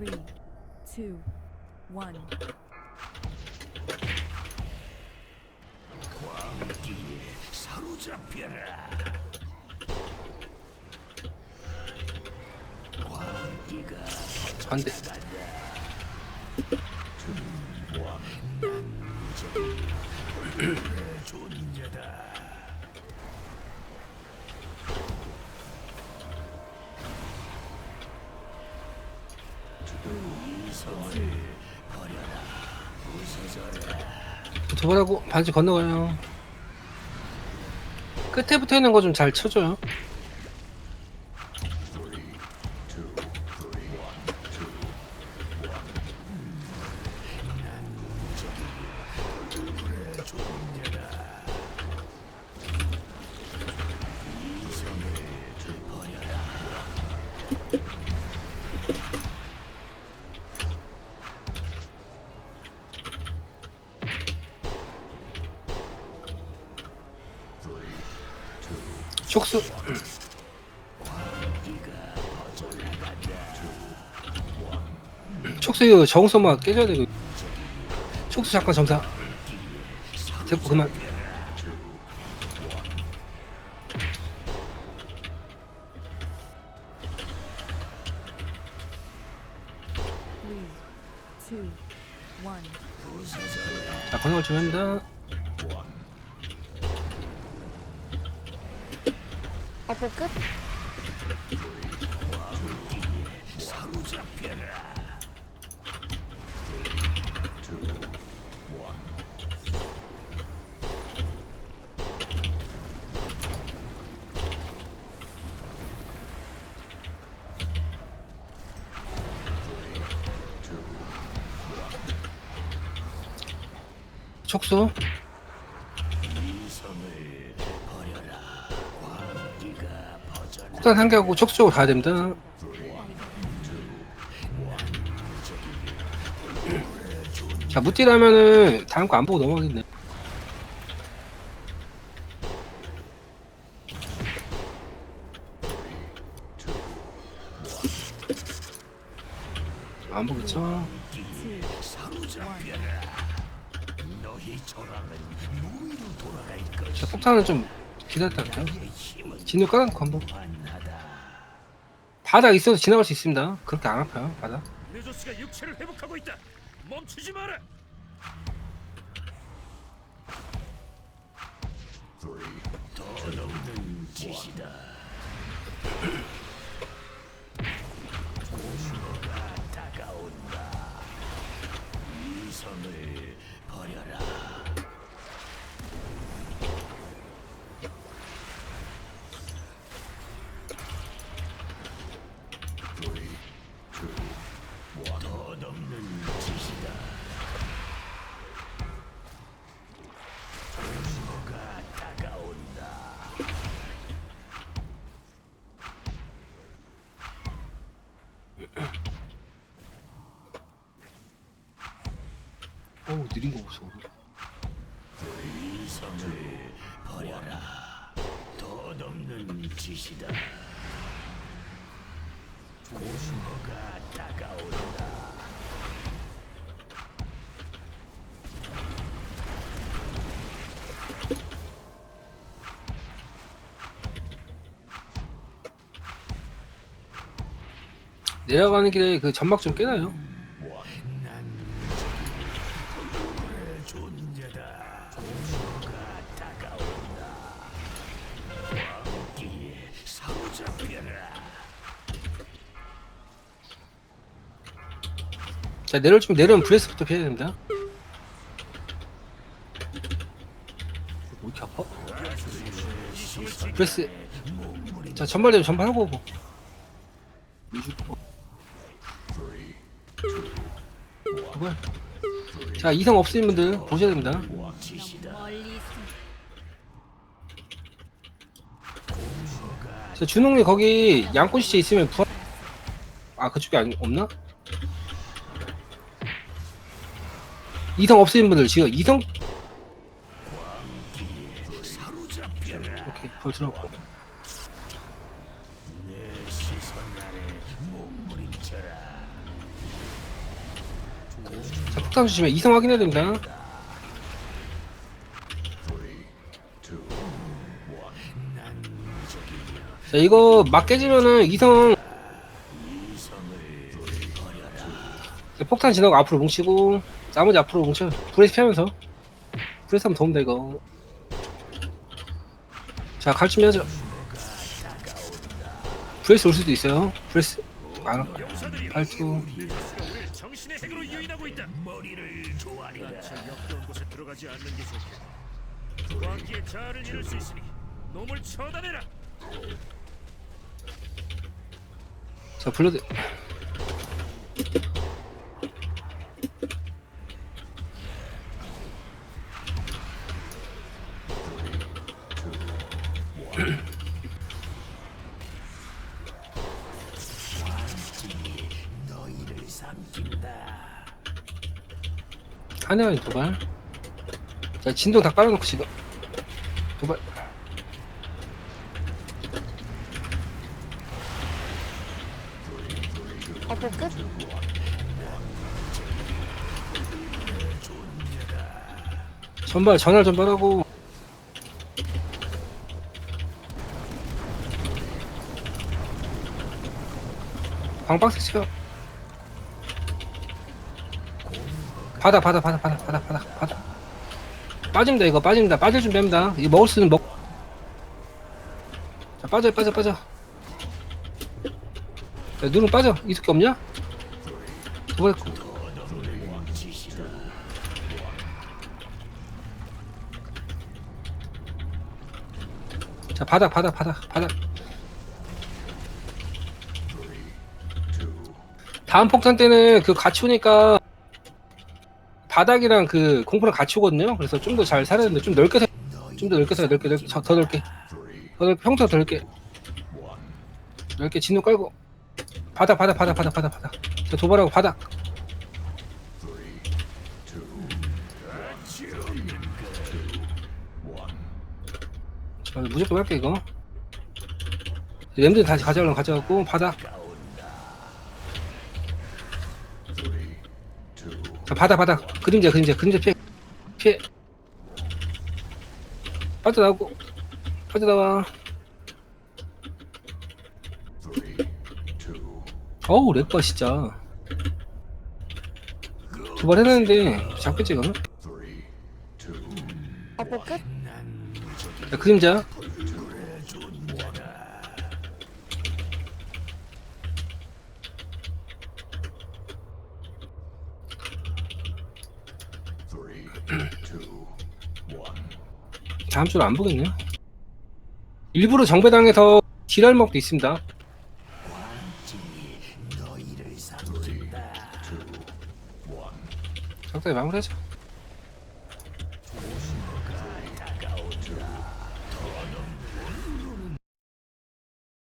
Three, two, one. 사로잡혀라. 반대. 존재다. 도발하고 반지 건너가요. 끝에 붙어 있는 거 좀 잘 쳐줘요. 촉수. 촉수 정서만 깨져야 되고. 촉수 잠깐 점사. 됐고 그만. 자 건너갈 준비합 F 끝. 촉수. 폭탄 한 개하고 촉수 쪽으로 가야 됩니다. 자, 무띠라면은 다음 거 안 보고 넘어가겠네. 안 보겠죠? 자, 폭탄은 좀 기다렸다. 힘은 진을 깔아놓고 한번. 바닥 있어도 지나갈 수 있습니다. 그렇게 안 아파요, 바닥. 네조스가 육체를 회복하고 있다. 멈추지 마라. 더 짓이다. 다가온다. 이성을 버려라. 어우, 느린 거 보소. 이성을 버려라. 더 넘는 짓이다. 공로가 다가온다. 내려가는 길에 그 점막 좀 깨나요? 자, 내려올 좀 내려오면 브레스부터 피해야 됩니다. 왜 이렇게 아파? 브레스. 자, 전발되면 전발하고 오고. 그걸. 자, 이성 없으신 분들 보셔야 됩니다. 자, 준홍이 거기 양꼬 시체 있으면 부활. 아, 그쪽에 아니, 없나? 이성 없으신 분들 지금 이성 오케이 벌 들어가고 내 시선 아래 몸부림쳐라. 자, 폭탄 주시면 이성 확인해야 됩니다. 자, 이거 막 깨지면은 이성 폭탄 지나고 앞으로 뭉치고 나머지 앞으로 뭉쳐. 브레이스 피하면서. 브레이스 하면 도움 돼 이거. 자갈 준비하죠 브레이스 올 수도 있어요. 브레이스 안 발투. 정신의 핵 하나에 도발. 자 진동 다 깔아놓고 지금. 도발. 버프 끝. 전발 전날 전발하고. 광박스 치가 바다 바다 바다 바다 바다 바다 바다 빠집니다 이거 빠집니다. 빠질 준비합니다. 이거 먹을 수는 먹 자, 빠져 빠져 빠져. 야, 누름 빠져. 이렇게 없냐? 도발 자 바닥 바닥 바닥 바닥 다음 폭탄 때는 그 같이 오니까 바닥이랑 그 공포랑 같이 오거든요. 그래서 좀 더 잘 살아야 되는데 좀 넓게 좀 더 넓게 살아 넓게 넓게. 더, 더 넓게. 더 넓게 평소보다 더 넓게. 넓게 진동 깔고. 바닥 바닥 바닥 바닥 바닥 바닥. 자 도발하고 바닥. 자, 무조건 할게 이거. 램들 다시 가져가려면 가져가고 바닥 바닥 바닥 그림자 그림자 그림자 피해. 피해. 빠져나오고 빠져나와. 어우 렉봐 진짜. 두발 해놨는데 잡겠지 이거는? 버프 끝. 자 그림자 다음 주로 안 보겠네요. 일부러 정배당해서 딜할 먹도 있습니다. 적당히 마무리하자